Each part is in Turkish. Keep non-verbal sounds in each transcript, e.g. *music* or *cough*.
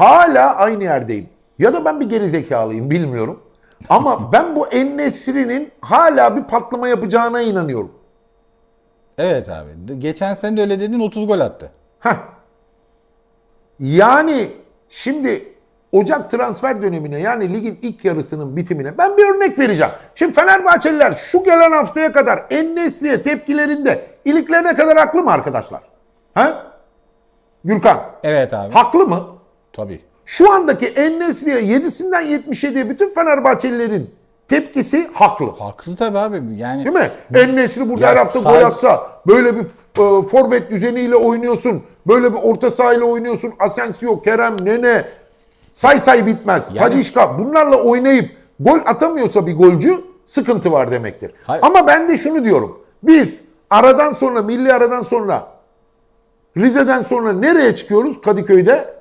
hala aynı yerdeyim. Ya da ben bir gerizekalıyım bilmiyorum. Ama *laughs* ben bu Ennesri'nin hala bir patlama yapacağına inanıyorum. Evet abi. Geçen sene de öyle dedin 30 gol attı. Heh. Yani şimdi Ocak transfer dönemine yani ligin ilk yarısının bitimine ben bir örnek vereceğim. Şimdi Fenerbahçeliler şu gelen haftaya kadar Ennesri'ye tepkilerinde iliklerine kadar haklı mı arkadaşlar? Ha? Gürkan Evet abi. haklı mı? Tabii. Şu andaki Ennesri'ye 7'sinden 77'ye bütün Fenerbahçelilerin tepkisi haklı. Haklı tabii abi. Yani Değil mi? En-Nesyri burada Ya her hafta sadece- gol atsa, böyle bir e, forvet düzeniyle oynuyorsun, böyle bir orta sahayla oynuyorsun, Asensio, Kerem, Nene, say say bitmez. Yani- Tadişka bunlarla oynayıp gol atamıyorsa bir golcü sıkıntı var demektir. Hayır. Ama ben de şunu diyorum. Biz aradan sonra, milli aradan sonra Rize'den sonra nereye çıkıyoruz Kadıköy'de?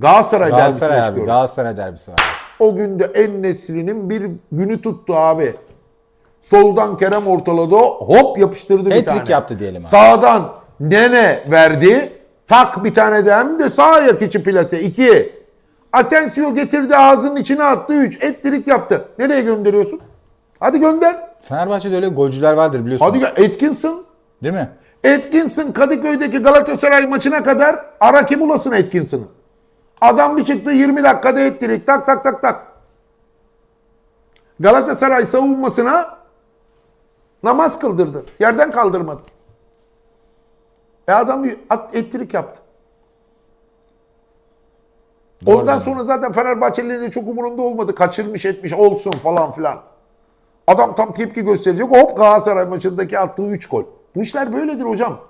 Galatasaray, Galatasaray derbisine abi. çıkıyoruz. Galatasaray derbisi var. O günde en Nesri'nin bir günü tuttu abi. Soldan Kerem ortaladı hop yapıştırdı bir Hat-trick tane. yaptı diyelim abi. Sağdan Nene verdi. Tak bir tane de hem de sağ ayak içi plase. iki. Asensio getirdi ağzının içine attı. Üç. Ettirik yaptı. Nereye gönderiyorsun? Hadi gönder. Fenerbahçe'de öyle golcüler vardır biliyorsun. Hadi gel. Atkinson. Değil mi? Atkinson Kadıköy'deki Galatasaray maçına kadar ara kim bulasın Atkinson'ı. Adam bir çıktı 20 dakikada ettirik tak tak tak tak. Galatasaray savunmasına namaz kıldırdı. Yerden kaldırmadı. E adam ettirik yaptı. Doğru Ondan sonra zaten Fenerbahçelilerin de çok umurunda olmadı. Kaçırmış etmiş olsun falan filan. Adam tam tepki gösterecek. Hop Galatasaray maçındaki attığı 3 gol. Bu işler böyledir hocam.